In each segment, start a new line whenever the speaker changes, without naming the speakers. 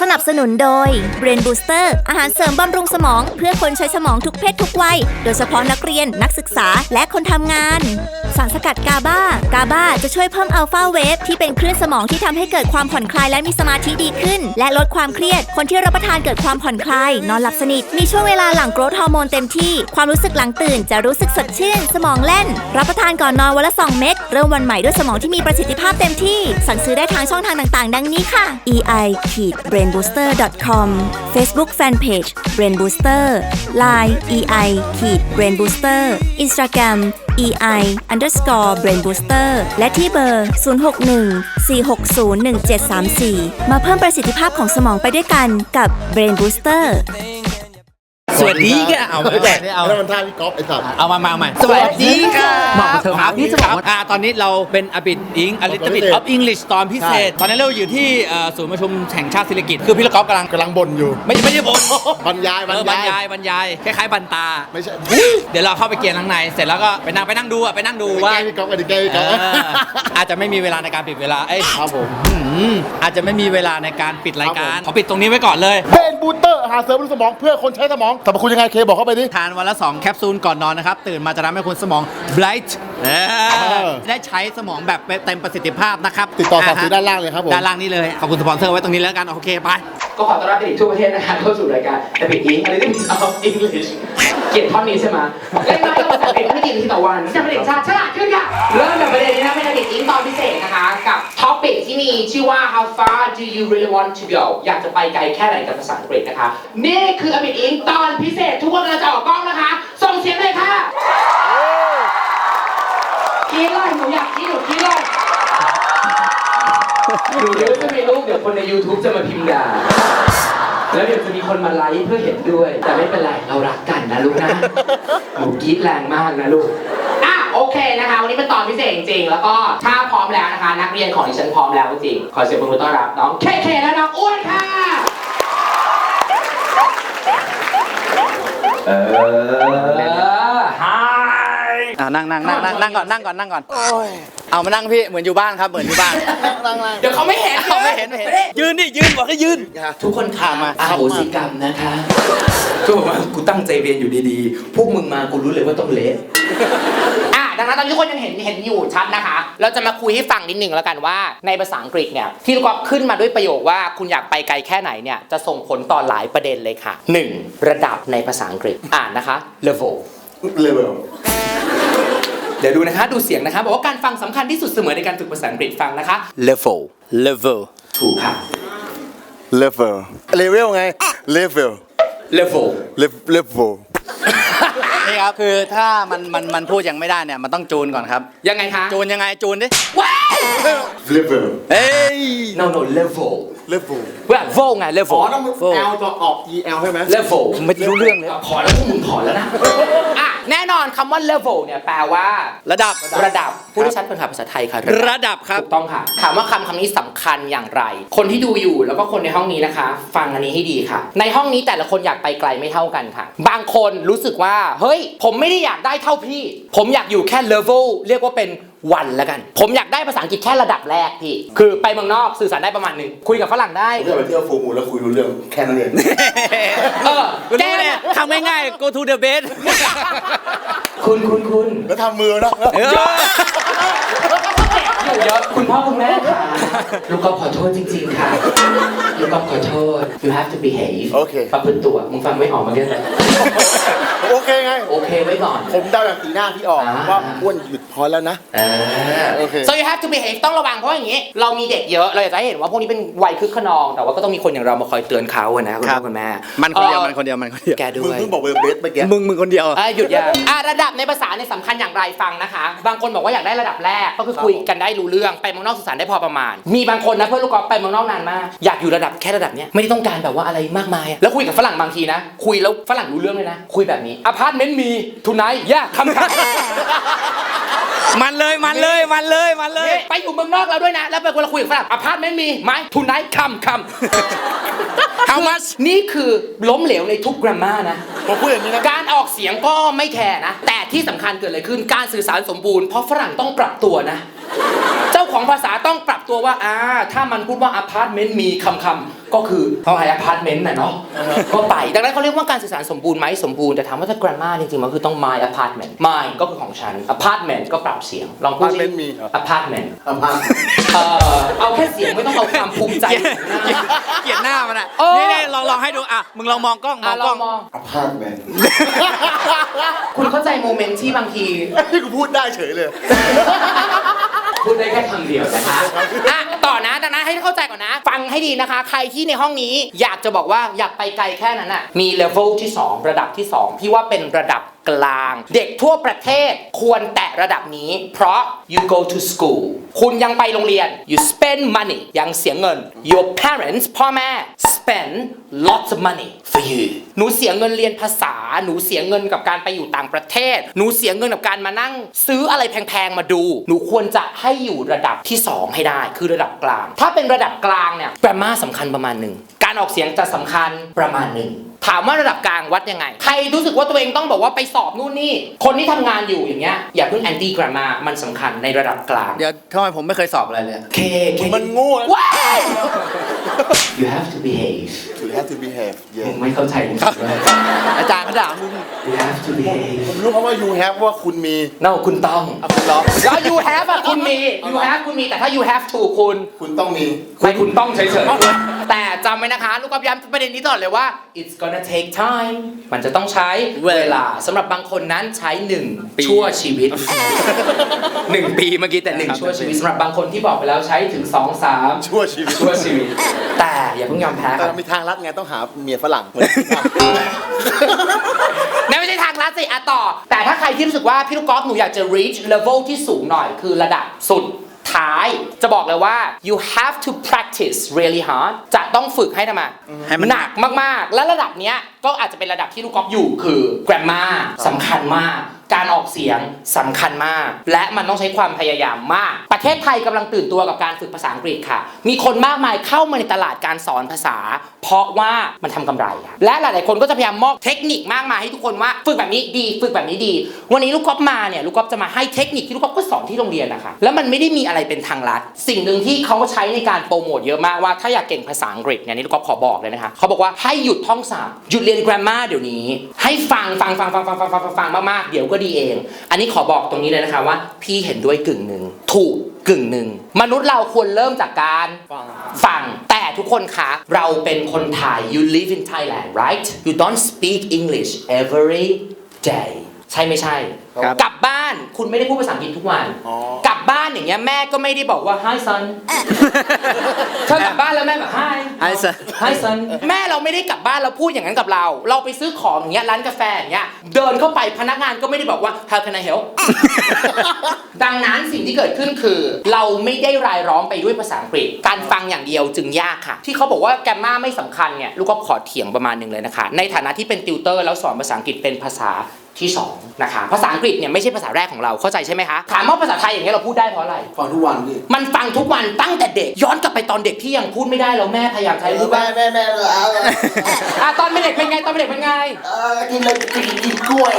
สนับสนุนโดย Brain Booster อาหารเสริมบำรุงสมอง เพื่อคนใช้สมองทุกเพศทุกวัย โดยเฉพาะนักเรียนนักศึกษาและคนทำงาน สารสกัดกาบากาบาจะช่วยเพิ่มอัลฟาเวฟที่เป็นคลื่นสมองที่ทำให้เกิดความผ่อนคลายและมีสมาธิดีขึ้น และลดความเครียด คนที่รับประทานเกิดความผ่อนคลาย นอนหลับสนิท มีช่วงเวลาหลังโกรทฮอร์โมนเต็มที่ ความรู้สึกหลังตื่นจะรู้สึกสดชื่น สมองแล่น รับประทานก่อนนอนวันละ 2 เม็ด เริ่มวันใหม่ด้วยสมองที่มีประสิทธิภาพเต็มที่ สั่งซื้อได้ทางช่องทางต่างๆ ดังนี้ค่ะ ei brainbooster brainbooster.com facebook fanpage brain booster line ei ขีด brain booster instagram ei underscore brain booster และที่เบอร์ 061-460-1734 มาเพิ่มประสิทธิภาพของสมองไปด้วยกันกับ brain booster
สวัสดีค่ะเอาไม่แต่เอา
แล้วมันท่าพี่ก๊อฟไอ้สัตว์
เอามามาใหม่สวัสดีค่ะ
เหมาะกับเธอ
ครับ
นี่จะบอกว่า
อ่าตอนนี้เราเป็นอบิดอิงอลิตบิด
พิเศษ
ออฟอังกฤษตอนพิเศษ ตอนนี้เราอยู่ที่เอ่อศูนย์ประชุมแห่งชาติศิริกิติ์คือพี่ละกอฟกำลัง
กำลังบ่นอยู่
ไม่ไม่ใช่บน
บรรยาย
เออบรรยายบรรยายคล้ายๆบรรตา
ไม่ใช่
เดี๋ยวเราเข้าไปเกียร์ข้างในเสร็จแล้วก็ไปนั่งไปนั่งดูอะไปนั่งดูว่า
แกล้งพี่ก๊อฟกันดิแกล้งพี่
เอ
ก๊อฟ
ออาจจะไม่มีเวลาในการปิดเวลาเอ้ย
ครับผม
อืมอาจจะไม่มีเวลาในการปิดรายการขอปิดตรงนี้ไว้ก่อนเลย
เบนบูเตอร์อาหารเสริมบำรุงสมองเพื่อคนใช้สมองสรรพคุณยังไงเคบอกเข้าไปดิ
ทานวันละ 2 แคปซูลก่อนนอนนะครับ ตื่นมาจะทำให้คุณสมอง bright เออ
อ
ได้ใช้สมองแบบเต็มประสิทธิภาพนะครับ
ติดต่อสั่งซื้อ
ฮะ
ด้านล่างเลยครับผม
ด้านล่างนี้เลยขอบคุณสปอนเซอร์ไว้ตรงนี้แล้วกันโอเคไป
ก็ขอต้อนรับเด็กทั่วประเทศนะคะเข้าสู่รายการ The Big Ink อะไรที่มีเอา English เกลียดท่อนนี้ใช่ไหมเล่นน้อยภาษาอังกฤษไม่กี่นาทีต่อวันจะเป็นเด็กชาติฉลาดขึ้นค่ะ เริ่มจากประเด็นนี้นะเป็น The Big Ink ตอนพิเศษนะคะ กับท็อปิกที่มีชื่อว่า How far do you really want to go อยากจะไปไกลแค่ไหนกับภาษาอังกฤษนะคะ นี่คือ The Big Ink ตอนพิเศษทุกคนเราจะออกกล้องนะคะ ส่งเสียงเลยค่ะคิดเลยหนูอยากคิดหนูคิดเลยหนูเดี๋ยวจะมีรูปเดี๋ยวคนใน YouTube จะมาพิมพ์ด่า แล้วเดี๋ยวจะมีคนมาไลค์เพื่อเห็นด้วย แต่ไม่เป็นไรเรารักกันนะลูกนะหนูกรีดแรงมากนะลูกอะโอเคนะคะ วันนี้เป็นตอนพิเศษจริงๆแล้วก็ถ้าพร้อมแล้วนะคะ นักเรียนของดิฉันพร้อมแล้วจริงๆขอเสียงปรบมือต้อนรับน้องเคเคและน้องอ้วนค่ะเออฮาย
อ่านั่งนั่งนั่งนั่งนั่งก่อนนั่งก่อนนั่งก่อนเอามานั่งพี่เหมือนอยู่บ้านครับเหมือนอยู่บ้าน
เดี๋ยวเขาไม่เห็น
เอาไม่เห็นไม่เห็นยืนดิยืนบอกให้ยืน
ทุกคนขา
มา
อาโหสิกรรมนะคะก็บอกว่ากูตั้งใจเรียนอยู่ดีๆ พวกมึงมากูรู้เลยว่าต้องเละอะดังนั้นตอนนี้ทุกคนยังเห็นเห็นอยู่ชัดนะคะ เราจะมาคุยให้ฟังนิดหนึ่งแล้วกันว่า ในภาษาอังกฤษเนี่ยที่ลูกกอล์ฟขึ้นมาด้วยประโยคว่าคุณอยากไปไกลแค่ไหนเนี่ยจะส่งผลต่อหลายประเด็นเลยค่ะ 1. ระดับในภาษาอังกฤษอ่านนะคะ level
เลเวล
เดี๋ยวดูนะคะ ดูเสียงนะคะ บอกว่าการฟังสำคัญที่สุดเสมอในการฝึกภาษาอังกฤษฟังนะคะ
level level
ถูกค่ะ
เลเวลเลเวลไงเลเวล
level
เลเลเวล
นี่ครับคือถ้ามันมันมันพูดยังไม่ได้เนี่ยมันต้องจูนก่อนครับ
ยังไงคะ
จูนยังไงจูนดิ
ว้าว
เลเวล
เอ้ย
no no level
เลเวล
ว่า vol ไง level
อ๋อต้อง L จะออก E L ใช่ไหม
level
ไม่รู้เรื่องเลย
ขอแล้วพวกมึงขอแล้วนะ อะ แน่นอนคำว่า level เนี่ยแปลว่า
ระดับ
ระดับผู้ที่ชัดเป็นภาษาไทยค่ะ
ระดับครับ
ถูกต้องค่ะ ถามว่าคำคำนี้สำคัญอย่างไร คนที่ดูอยู่แล้วก็คนในห้องนี้นะคะ ฟังอันนี้ให้ดีค่ะ ในห้องนี้แต่ละคนอยากไปไกลไม่เท่ากันค่ะ บางคนรู้สึกว่า เฮ้ย ผมไม่ได้อยากได้เท่าพี่ ผมอยากอยู่แค่ level เรียกว่าเป็น วันแล้วกัน ผมอยากได้ภาษาอังกฤษแค่ระดับแรกพี่ คือไปเมืองนอกสื่อสารได้ประมาณหนึ่งคุยกับฝรั่งได้
ผมจะไปเที่ยวฟูมูลแล้วคุยรู้เรื่องแค่นั้นเอง
เออ
กูรู้เนี่ยคำง่ายๆ go to the bed
คุณคุณคุณ
แล้วทำมือนะ
เออ
อยู่เยอะคุณพ่อคุณแม่ค่ะลูกก็ขอโทษจริง ๆ ค่ะลูกก็ขอโทษ you have to behave
โอเค
ประพฤติตัวมึงฟังไม่ออกมาแค่ไหน
โอเคไง
โอเคไว้ก่อน
ผมเดาจากสีหน้าพี่ออก
อ่า
ว่าอ้วนหยุด พอแล้วนะ
เออ
โอเค
so you have to behave ต้องระวังเพราะอย่างนี้ เรามีเด็กเยอะ เราอยากจะให้เห็นว่าพวกนี้เป็นวัยคึกขนอง แต่ว่าก็ต้องมีคนอย่างเรามาคอยเตือนเขาอะนะคุณ
ครั
พ่
บ
อคุณแม่
มันคนเดียว
อ่อ
มันคนเดียวมันคนเดียว
แกด้
มึง
วย
เพิ่งบอกเวลเบสเมื่อกี้
มึงมึงคนเดียว
อะหยุดยาอะระดับในภาษาเนี่ยสำคัญอย่างไรฟังนะคะ บางคนบอกว่าอยากได้ระดับแรกก็คือคุยกันได้รู้เรื่องไปเมืองนอกสื่อสารได้พอประมาณ มีบางคนนะเพื่อนลูกกอล์ฟไปเมืองนอกนานมากอยากอยู่ระดับแค่ระดับเนี้ยไม่ได้ต้องการแบบว่าอะไรมากมายอะแล้วคุยกับฝรั่งบางทีนะ คุยแล้วฝรั่งรู้เรื่องเลยนะ คุยแบบนี้อพาร์ตเมนต์มีทุนไนท์ยากคำคำ
มันเลยมันเลยมันเลยมันเลย
ไปอยู่เมืองนอกแล้วด้วยนะ แล้วไปเวลาคุยกับฝรั่งอพาร์ตเมนต์มีไหมทุนไนท์คำคำ
How much
นี่คือล้มเหลวในทุกกรามานะ
ผมพูดอย่างนี้นะ
การออกเสียงก็ไม่แคร์นะ แต่ที่สำคัญเกิดอะไรขึ้น การสื่อสารสมบูรณ์ เพราะฝรั่งต้องปรับตัวนะ เจ้าของภาษา ต้องปรับตัวว่าอ่าถ้ามันพูดว่าอพาร์ตเมนต์มีคำคำก็คือ my apartment น่ะเนาะก็ไป ดังนั้นเขาเรียกว่าการสื่อสารสมบูรณ์ไหมสมบูรณ์แต่ถามว่าถ้า grammar จริงๆมันคือต้อง my apartment my ก็คือของฉัน apartment ก็ปรับเสียง ลองพูดสิ
Apartment มี
apartment
อาพาร์ต
เอ่อเอาแค่เสียงไม่ต้องเอาความภูมิใจ
เกลียดเกลียดหน้ามันอะ
เออ
นี่นี่ลองลองให้ดูอะมึงลองมองกล้องม
อะ
อง
ล
กล้
อ
องง
มอง
อาพาร์ตเมนต์
คุณเข้าใจโมเมนต์ที่บางที
นี่กูพูดได้เฉยเลย
พูดได้แค่คำเดียวนะคะอะต่อนะดังนั้นให้เข้าใจก่อนนะ ฟังให้ดีนะคะ ใครที่ในห้องนี้อยากจะบอกว่าอยากไปไกลแค่นั้นอะมีเลเวลที่ 2 ระดับที่ 2 พี่ว่าเป็นระดับกลาง เด็กทั่วประเทศควรแตะระดับนี้ เพราะ you go to school คุณยังไปโรงเรียน you spend money ยังเสียเงิน your parents พ่อแม่ spend lots of money for you หนูเสียเงินเรียนภาษา หนูเสียเงินกับการไปอยู่ต่างประเทศ หนูเสียเงินกับการมานั่ง ซื้ออะไรแพงๆมาดู หนูควรจะให้อยู่ระดับที่ 2 ให้ได้ คือระดับกลาง ถ้าเป็นระดับกลางเนี่ย grammar สำคัญประมาณหนึ่งการออกเสียงจะสำคัญประมาณหนึ่ง ถามว่าระดับกลางวัดยังไง ใครรู้สึกว่าตัวเองต้องบอกว่าไปสอบนู่นนี่ คนที่ทำงานอยู่อย่างเงี้ยอย่าเพิ่ง anti grammar มันสำคัญในระดับกลาง
เดี๋ยวทำไมผมไม่เคยสอบอะไรเลยอะ
เคเค
มันโง่นะ
ว้าย you have to behave
You have to behave
มึ
yeah
งไม่เข้าใจจริงๆเลย
อาจารย์เขาด่ามึง
you have to behave
ผมรู้เพราะว่า you have ว่าคุณมี
no คุณต้อง
อะคุณล็อก
แล้ว you have อะคุณมี you have คุณมีแต่ถ้า you have to คุณ
คุณต้องมี
ไม่คุณต้องเฉยๆ แต่จำไว้นะคะลูกกอล์ฟย้ำประเด็นนี้ตลอดเลยว่า it's gonna take time มันจะต้องใช้เวลาสำหรับบางคนนั้นใช้หนึ่ง
ปี
ชั่วชีวิต หนึ่งปีเมื่อกี้แต่หนึ่งชั่วชีวิตสำหรับบางคนที่บอกไปแล้วใช้ถึงสองสาม
ชั่วชีวิต
ชั่วชีวิต แต่อย่าเพิ่งยอมแพ้ค
แต่
รับ
มีทางลัดไงต้องหาเมียฝรั่งเหมือน
นั่นไม่ใช่ทางลัดสิอะต่อ แต่ถ้าใครที่รู้สึกว่าพี่ลูกกอล์ฟหนูอยากจะ reach level ที่สูงหน่อยคือระดับสุด ท้าย จะบอกเลยว่า you have to practice really hard จะต้องฝึกให้ทำไม
ให้มัน
หนักมากๆ และระดับเนี้ย ก็อาจจะเป็นระดับที่ลูกกอล์ฟอยู่คือ grammar สำคัญมาก การออกเสียงสำคัญมาก และมันต้องใช้ความพยายามมาก ประเทศไทยกำลังตื่นตัวกับการฝึกภาษาอังกฤษค่ะ มีคนมากมายเข้ามาในตลาดการสอนภาษา เพราะว่ามันทำกำไรค่ะและหลาย ๆ คนก็จะพยายามมอบเทคนิคมากมายให้ทุกคนว่าฝึกแบบนี้ดี ฝึกแบบนี้ดี วันนี้ลูกกอล์ฟมาเนี่ยลูกกอล์ฟจะมาให้เทคนิคที่ลูกกอล์ฟก็สอนที่โรงเรียนนะคะแล้วมันไม่ได้มีอะไรเป็นทางลัด สิ่งหนึ่งที่เขาใช้ในการโปรโมทเยอะมากว่าถ้าอยากเก่งภาษาอังกฤษเนี่ยนี่ลูกกอล์ฟขอบอกเลยนะคะเขาบอกว่าให้หยุดท่องศัพท์หยุดเรียนแกรมมาเดี๋ยวนี้ ให้ฟังฟังฟังฟังฟังฟังฟังฟังฟังมากๆเดี๋ยวก็ดีเอง อันนี้ขอบอกตรงนี้เลยนะคะว่า พี่เห็นด้วยกึ่งหนึ่งถูกกึ่งหนึ่งมนุษย์เราควรเริ่มจากการฟังแต่ทุกคนคะเราเป็นคนไทย you live in Thailand right you don't speak English every day ใช่ไม่ใช่
ครับ
กลับบ้านคุณไม่ได้พูดภาษาอังกฤษทุกวัน
อ๋อ
กลับบ้านอย่างเงี้ยแม่ก็ไม่ได้บอกว่า hi son เธอกลับบ้านแล้วแม่แบบ hi
Hi son
hi son แม่เราไม่ได้กลับบ้านเราพูดอย่างนั้นกับเรา เราไปซื้อของอย่างเงี้ยร้านกาแฟอย่างเงี้ยเดินเข้าไปพนักงานก็ไม่ได้บอกว่า how can I help ดังนั้นสิ่งที่เกิดขึ้นคือ เราไม่ได้รายร้องไปด้วยภาษาอังกฤษ การฟังอย่างเดียวจึงยากค่ะ ที่เขาบอกว่าแกมมาไม่สำคัญเนี่ยลูกก็ขอเถียงประมาณหนึ่งเลยนะคะ ในฐานะที่เป็นติวเตอร์แล้วสอนภาษาอังกฤษเป็นภาษา ที่สองนะคะภาษาอังกฤษเนี่ยไม่ใช่ภาษาแรกของเราเข้าใจใช่ไหมคะถามว่าภาษาไทยอย่างเงี้ยเราพูดได้เพราะอะไร
ฟังทุกวันดิ
มันฟังทุกวันตั้งแต่เด็ก ย้อนกลับไปตอนเด็กที่ยังพูดไม่ได้แล้วแม่พยายามใช้พูด
แม่
ว่า
แม่แม่เลยเอา
อะตอนเป็นเด็กเป็นไงตอนเป็นเด็กเป็นไง
เออกินเลยกินกินกล้วย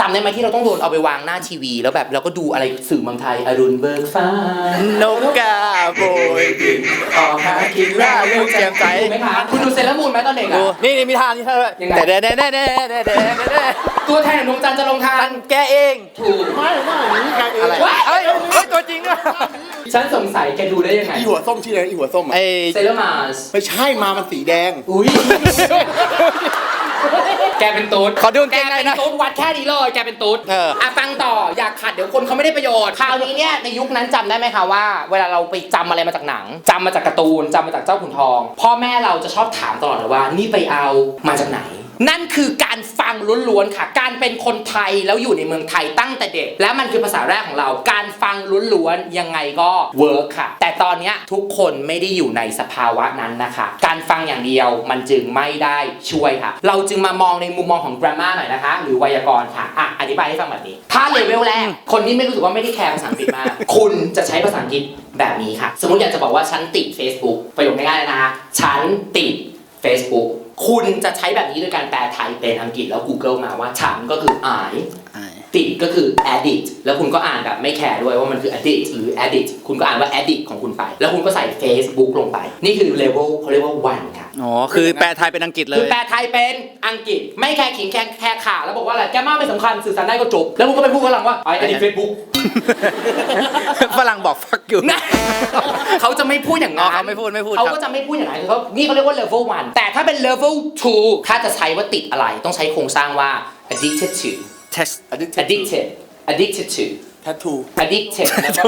จำได้ไหมที่เราต้องโดนเอาไปวางหน้าทีวี แล้วแบบเราก็ดูอะไรสื่อเมืองไทยอรุณเบิกฟ้าน
กกาโบยบิน
ออกหากิน
ร่าเริงแจ่มใส
ถูกไหมคะคุณดูเซเลอร์มูนไหมตอนเด็ก
ดู
อะ
นี่นี่มีท่านี่ท่าด้วย
ยังไง
แต่เด้เด้เด้เด้เด้เด้เด้
ตัวแทนของดวงจันทร์จะลงทาน
แกเอง
ถูก
ไม่ไม่นี่ใครเอง
อะไรเฮ้ยเฮ้ยตัวจริงด้วย
ฉันสงสัยแกดูได้ยังไง
อีหัวส้มชื่ออะไรอีหัวส้มอะ
ไอ้
เซเลอร์มาส
ไม่ใช่มามันสีแดง
อุ้ยแกเป็นตุ๊ด
ขอดูกาง
แก
เกงใน
เป็น
นะ
ตุ๊ดวัดแค่นี้เลยแกเป็นตุ๊ด
เอออะ
ฟังต่ออยากขัดเดี๋ยวคนเขาไม่ได้ประโยชน์คราวนี้เนี่ยในยุคนั้นจำได้ไหมคะว่า เวลาเราไปจำอะไรมาจากหนังจำมาจากการ์ตูนจำมาจากเจ้าขุนทอง พ่อแม่เราจะชอบถามตลอดเลยว่านี่ไปเอามาจากไหน นั่นคือการฟังล้วนๆค่ะ การเป็นคนไทยแล้วอยู่ในเมืองไทยตั้งแต่เด็ก และมันคือภาษาแรกของเรา การฟังล้วนๆยังไงก็เวิร์กค่ะ แต่ตอนเนี้ยทุกคนไม่ได้อยู่ในสภาวะนั้นนะคะ การฟังอย่างเดียวมันจึงไม่ได้ช่วยค่ะ เราจึงมามองในมุมมองของ grammar หน่อยนะคะ หรือไวยากรณ์ค่ะอะอธิบายให้ฟังแบบนี้ ถ้าเลเวลแรก คนที่ไม่รู้สึกว่าไม่ได้แคร์ภาษาอังกฤษมากคุณจะใช้ภาษาอังกฤษแบบนี้ค่ะ สมมติอยากจะบอกว่าฉันติด Facebook ประโยคง่ายๆเลยนะคะฉันติด Facebook คุณจะใช้แบบนี้โดยการแปลไทยเป็นอังกฤษแล้ว Google มาว่าฉันก็คือ I ติดก็คือ addict แล้วคุณก็อ่านแบบไม่แคร์ด้วยว่ามันคือ addict หรือ addict คุณก็อ่านว่า addict ของคุณไป แล้วคุณก็ใส่ Facebook ลงไป นี่คือ level เขาเรียกว่า one ค่ะ
อ๋อคือแปลไทยเป็นอังกฤษเล
คือย แปลไทยเป็นอังกฤษไม่แค่ขิงแค่แค่ขาแล้วบอกว่าอะไรแกมากไม่สำคัญสื่อสารได้ก็จบ แล้วคุณก็ไปพูดกับหลังว่าไอ้อันนี้เฟซบุ๊ก
ฝรั่งบอก fuck you
นะ เขาจะไม่พูดอย่าง
อ๋
นั้
อนเขาไม่พูดไม่พูด
เขา
ครับ
ก็จะไม่พูดอย่างนั้นเขานี่เขาเรียกว่า level 1 แต่ถ้าเป็น level 2 ถ้าจะใช้ว่าติดอะไร ต้องใช้โครงสร้างว่า addicted to
test
addicted addicted to
แททู
addicted แล้วก็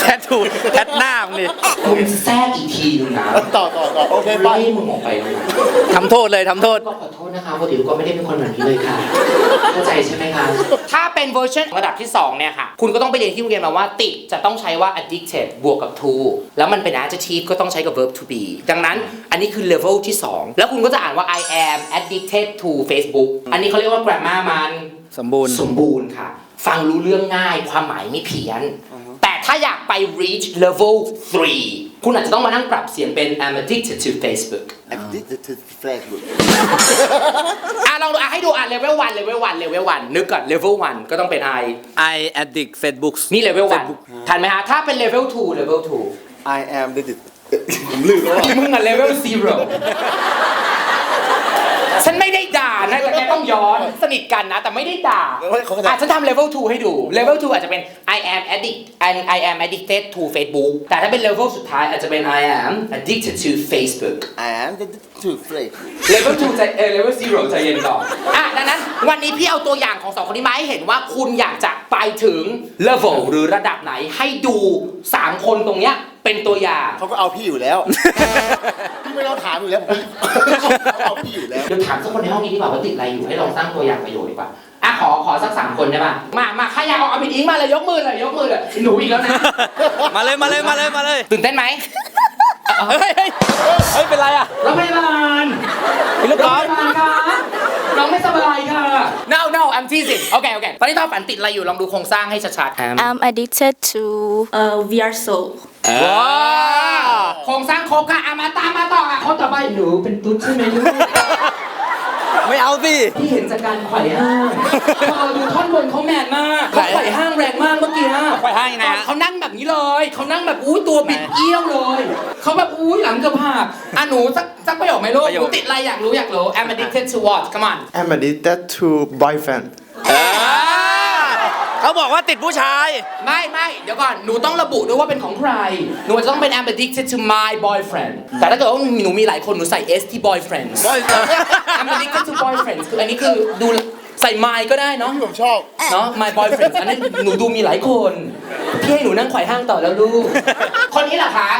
แททูแททหน้ามึงดิ
คุณแทรกอีกทีนึงนะ
ต่อต่อต่อโอเคไป
ไล่มึงออกไปแล้วนะ
ทำโทษเลยทำโทษ
ก็ขอโทษนะคะปกติก็ไม่ได้เป็นคนแบบนี้เลยค่ะเข้าใจใช่ไหมคะถ้าเป็นเวอร์ชันระดับที่ 2 เนี่ยค่ะ คุณก็ต้องไปเรียนที่โรงเรียนมาว่าติดจะต้องใช้ว่า addicted บวกกับ to แล้วมันเป็น adjective ก็ต้องใช้กับ verb to be ดังนั้นอันนี้คือ level ที่ 2 แล้วคุณก็จะอ่านว่า I am addicted to Facebook อันนี้เขาเรียกว่า grammar มัน
สมบูรณ์
สมบูรณ์ค่ะ ฟังรู้เรื่องง่ายความหมายไม่เพี้ยน แต่ถ้าอยากไป reach level 3 คุณอาจจะต้องมานั่งปรับเสียงเป็น I'm addicted to Facebook
addicted to Facebook
อะลองดูอะให้ดูอะ level 1 level 1 level 1นึกก่อน level 1 ก็ต้องเป็น I
I addict Facebook
นี่ level 1ทันไหมฮะถ้าเป็น level 2 level 2
I am addicted ผมลืมแล้ว
มึงอะ level 0 ฉันไม่ได้ด่านะแต่แกต้อง ย้อนสนิทกันนะ แต่ไม่ได้ด่า
เขาก็
อะ
จะ
ฉันทำ level 2ให้ดู level 2อาจจะเป็น I am addict and I am addicted to Facebook แต่ถ้าเป็น level สุดท้ายอาจจะเป็น I am addicted to Facebook
I am addicted to Facebook
level 2ใจเออ level 0ใจเย็นก่อนอะดังนั้นวันนี้พี่เอาตัวอย่างของสองคนนี้มาให้เห็นว่าคุณอยากจะไปถึง level หรือระดับไหนให้ดู 3 คนตรงเนี้ย เป็นตัวอย่าง
เขาก็เอาพี่อยู่แล้ว พี่ไม่ต้องถามอยู่แล้วผมเขาเอาพี่อยู่แล้ว
เดี๋ยวถามสักคนในห้องนี้ดีกว่าว่าติดอะไรอยู่ให้ลองสร้างตัวอย่างประโยชน์ดีกว่าอะขอขอสักสามคนได้ป่ะมามาใครอยากเอาเอาผิดอิงมาเลยยกมือเลยยกมือเลยหนูอีกแล้วนะ
มาเลยมาเลยมาเลยมาเลย
ตื่นเต้นไหม
เฮ้ยเฮ้ยเฮ้ยเป็นไรอะ
โรงพยาบาล
พี่ลูก
โร
ก
ง
อ
พ
ล์ฟ
ยาบาลค่ะน้องไม่สบายค่ะ no no I'm teasing โอเคโอเคตอนนี้ต้อฝันติดอะไรอยู่ลองดูโครงสร้างให้ชัดๆ
I'm addicted to uh, VR Soul.
ว้าวโครงสร้างโครงค่ะอะมาตามมาต่ออะคนต่อไปหนูเป็นตุ๊ดใช่ไหมลูก
ไม่เอาสิ
ที่เห็นจากการไขว่ห้างเออดูท่อนบนเขาแมนมากเขาไขว่ห้างแรงมากเมื่อกี้
ไขว่ห้างยังไงฮะ
เขานั่งแบบนี้เลย เขานั่งแบบอุ้ยตัวบิดเอี้ยวเลย เขาแบบอุ้ยหลังเกือบหักอะหนูสักสักประโยคไหมลูก
ประ
ห
โยค
นูติดอะไรอยากรู้อยากรู้ I'm addicted to what come on
I'm addicted to boyfriend.
เขาบอกว่าติดผู้ชาย
ไม่ไม่เดี๋ยวก่อน หนูต้องระบุด้วยว่าเป็นของใคร หนูจะต้องเป็น I'm addicted to my boyfriend แต่ถ้าเกิดว่าหนูมีหลายคน หนูใส่ S ที่ boyfriend I'm addicted to boyfriend คืออันนี้คือดูใส่ my ก็ได้เนาะ
ที่ผมชอบ
เนาะ my boyfriend อันนั้นหนูดูมีหลายคน พี่ให้หนูนั่งไขว่ห้างต่อแล้วลูก คนนี้เหรอคะ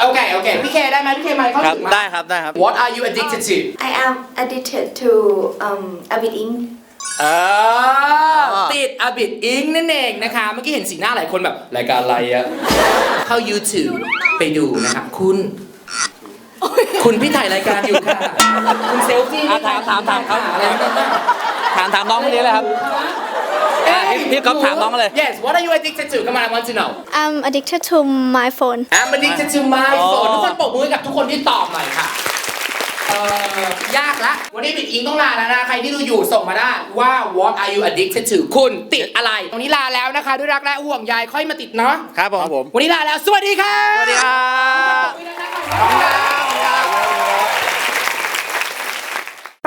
โอเค โอเค พี่เคได้ไหมพี่เคไหมเข้า
ครับ
ถึงไหม
ได้ครับ ได้ครับ
What are you addicted to
I am addicted to um, Avid Ink.
เออติดอบิดอิงนั่นเองนะคะ เมื่อกี้เห็นสีหน้าหลายคนแบบรายการอะไรอะเข้า YouTube ไปดูนะครับคุณ คุณพี่ถ่ายรายการอยู่ค่ะ คุณเซลฟี่
อะถามถามถามครับ
อะไรนั่นน่ะ
ถามถามน้องคนนี้เลยครับอะพี่พี่ก๊อฟถามน้องเลย
Yes what are you addicted to Come on I want to know
I'm addicted to my phone.
I'm addicted to my
อ๋อ
phone ทุกคนปรบมือให้กับทุกคนที่ตอบหน่อยค่ะ เอ่อยากละ วันนี้บิดอิงต้องลาแล้วนะ ใครที่ดูอยู่ส่งมาได้ว่า what are you addicted to คุณติดอะไร วันนี้ลาแล้วนะคะ ด้วยรักและห่วงใยค่อยมาติดเนาะ
ครับผม
ครับผม
วันนี้ลาแล้ว สวัสดีค่ะ
สวัสดีครับ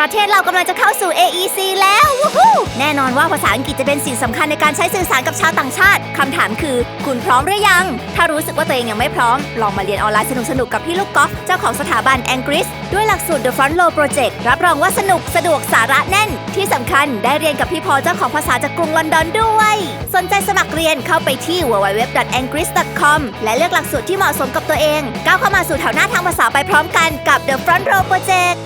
ประเทศเรากำลังจะเข้าสู่ AEC แล้ววู้ฮู้แน่นอนว่าภาษาอังกฤษจะเป็นสิ่งสำคัญในการใช้สื่อสารกับชาวต่างชาติคำถามคือ คุณพร้อมหรือยัง ถ้ารู้สึกว่าตัวเองยังไม่พร้อม ลองมาเรียนออนไลน์สนุกๆกับพี่ลูกกอล์ฟเจ้าของสถาบัน a n g r i s ด้วยหลักสูตร The Front Row Project รับรองว่าสนุกสะดวกสาระแน่น ที่สำคัญได้เรียนกับพี่พอเจ้าของภาษาจากกรุงลอนดอนด้วย สนใจสมัครเรียนเข้าไปที่ www.angris.com และเลือกหลักสูตรที่เหมาะสมกับตัวเองก้าวเข้ามาสู่แถวหน้าทางภาษาไปพร้อมกันกับ The Front Row Project